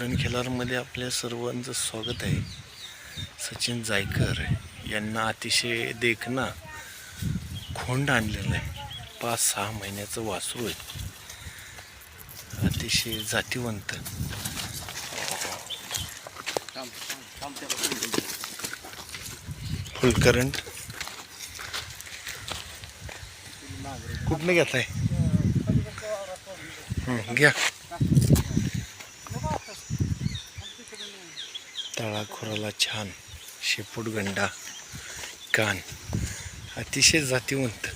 रणखेलारमध्ये आपल्या सर्वांचं स्वागत आहे. सचिन जायकर यांना अतिशय देखना खोंड आणलेलं आहे. पाच सहा महिन्याचं वासरू आहे. अतिशय जातीवंत. फुलकरंट कुठनं घेताय घ्या. खुराला छान शेपूट गंडा कान. अतिशय जातीवंत.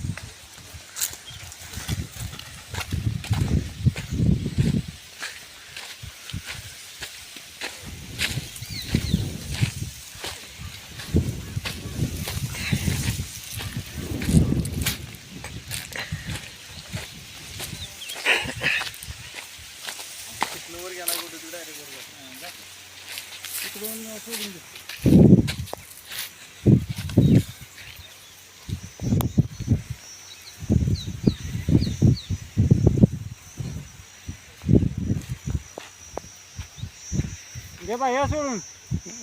घे बाई या सोडून.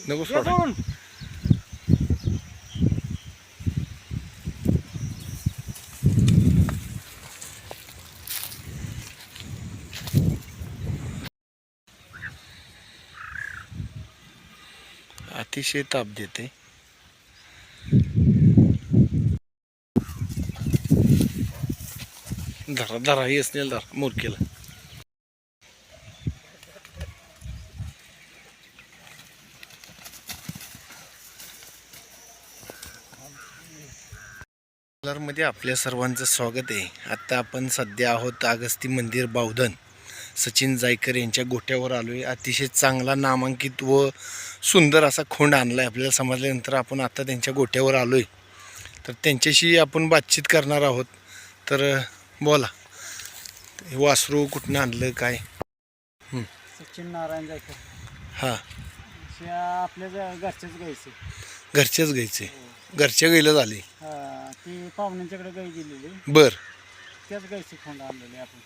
नको या सोडा. सोडून. अतिशय ताप देते. धरा धरा ही असलेलं धरा मोरकेला मध्ये आपल्या सर्वांचं स्वागत आहे. आता आपण सध्या आहोत अगस्ती मंदिर बावधन. सचिन जायकर यांच्या गोट्यावर आलो आहे अतिशय चांगला नामांकित व सुंदर असा खोंड आणला आहे आपल्याला समजल्यानंतर आपण आता त्यांच्या गोट्यावर आलो आहे तर त्यांच्याशी आपण बातचीत करणार आहोत. तर बोला. हे वासरू कुठनं आणलं काय? सचिन नारायण जायकर. हां. आपल्या गायचे घरचेच घ्यायचे घरच्या गाईला झाले. ती पाहुण्यांच्याकडे गाई दिलेली बर. त्याच गायचे खोंड आणलेले आपण.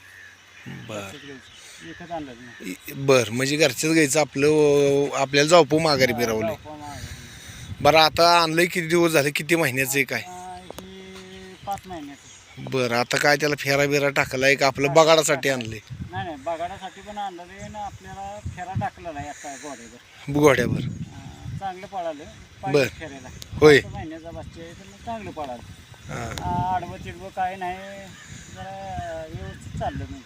बर. त्याच गायचे एकच आणलं नाही. बर म्हणजे घरच्याच घ्यायचं आपलं आपल्याला जाऊ माघारी फिरवले. बरं आता आणलंय किती दिवस झाले किती महिन्याचं आहे काय? ही पाच महिन्याचं. बरं आता काय त्याला फेरा बिरा टाकलाय का? आपलं बगाडासाठी आणलंय. नाही पण आणलेले ना आपल्याला फेरा टाकलेला आहे आता गोड्यावर चांगलं पळालं. बर. पाहिजे होय. पाच महिन्याचा बच्चा आहे तर मग चांगलं पळालं. हां. आडवं तिडवं काय नाही जरा व्यवस्थित चाललं मी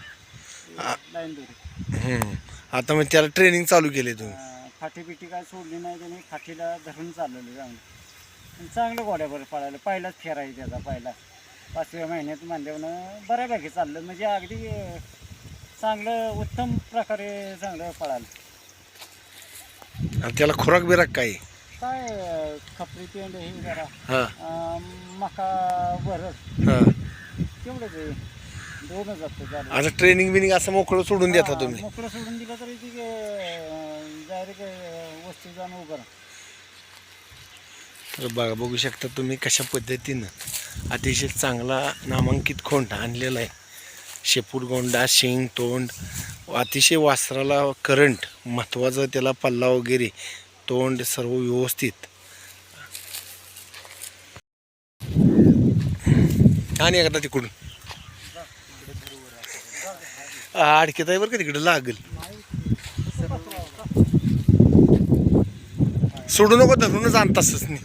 लाईन दोरी हम्म. आता मग त्याला ट्रेनिंग चालू केले तुम्ही. फाटी बिटी काय सोडली नाही त्याने फाटीला धरून चाललेलं चांगलं आणि चांगलं गोड्यावर पळालं. पहिलाच फेरा आहे त्याचा पहिला. पाचव्या महिन्यात म्हणल्यावर बऱ्यापैकी चाललं. म्हणजे अगदी अं, चांगलं उत्तम प्रकारे चांगलं पळालं. आणि त्याला खुराक बिराक काय? काय अं, खपरी पेंड हे जरा हा. अं, मका हा. तेवढंच आहे. दोनच असतं झालं आता ट्रेनिंग बिनिंग असं मोकळं सोडून देता तुम्ही. मोकळं सोडून दिलं तरी ती डायरेक्ट वस्ती जाऊन उभं राहतं. तर बघा बघू शकता तुम्ही कशा पद्धतीनं अतिशय चांगला नामांकित खोंड आणलेला आहे. शेपूट गोंडा शेंग तोंड अतिशय वासराला करंट महत्त्वाचं त्याला पल्ला वगैरे तोंड सर्व व्यवस्थित. आणि एकदा तिकडून. अडकेत आहे बरं का तिकडे लागेल. सोडू नको धरूनच आणतास नाही.